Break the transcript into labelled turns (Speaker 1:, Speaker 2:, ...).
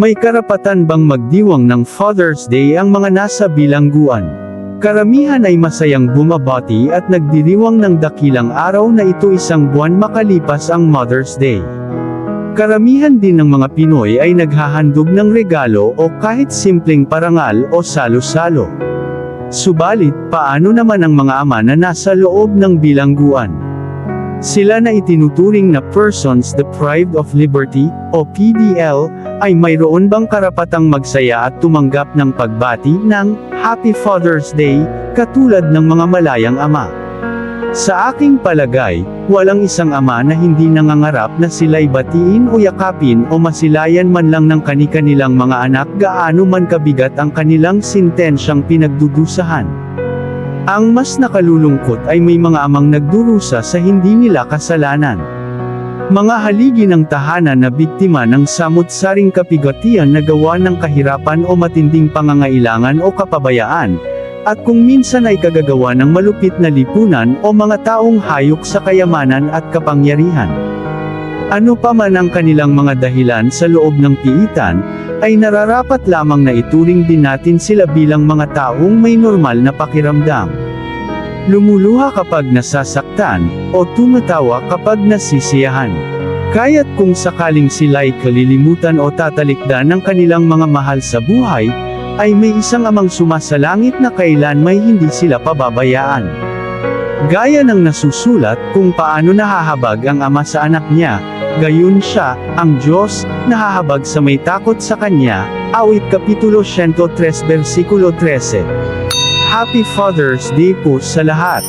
Speaker 1: May karapatan bang magdiwang ng Father's Day ang mga nasa bilangguan? Karamihan ay masayang bumabati at nagdiriwang ng dakilang araw na ito isang buwan makalipas ang Mother's Day. Karamihan din ng mga Pinoy ay naghahandog ng regalo o kahit simpleng parangal o salo-salo. Subalit, paano naman ang mga ama na nasa loob ng bilangguan? Sila na itinuturing na persons deprived of liberty, o PDL, ay mayroon bang karapatang magsaya at tumanggap ng pagbati ng Happy Father's Day, katulad ng mga malayang ama. Sa aking palagay, walang isang ama na hindi nangangarap na sila'y batiin o yakapin o masilayan man lang ng kani-kanilang mga anak gaano man kabigat ang kanilang sintensyang pinagdudusahan. Ang mas nakalulungkot ay may mga amang nagdurusa sa hindi nila kasalanan. Mga haligi ng tahanan na biktima ng samot-saring kapigatian na gawa ng kahirapan o matinding pangangailangan o kapabayaan, at kung minsan ay kagagawa ng malupit na lipunan o mga taong hayok sa kayamanan at kapangyarihan. Ano pa man ang kanilang mga dahilan sa loob ng piitan, ay nararapat lamang na ituring din natin sila bilang mga taong may normal na pakiramdam. Lumuluha kapag nasasaktan, o tumatawa kapag nasisiyahan. Kaya't kung sakaling sila'y kalilimutan o tatalikdan ng kanilang mga mahal sa buhay, ay may isang amang sumasalangit na kailan may hindi sila pababayaan. Gaya ng nasusulat kung paano nahahabag ang ama sa anak niya, gayon siya, ang Diyos, nahahabag sa may takot sa Kanya, awit Kapitulo 103 versikulo 13. Happy Father's Day po sa lahat!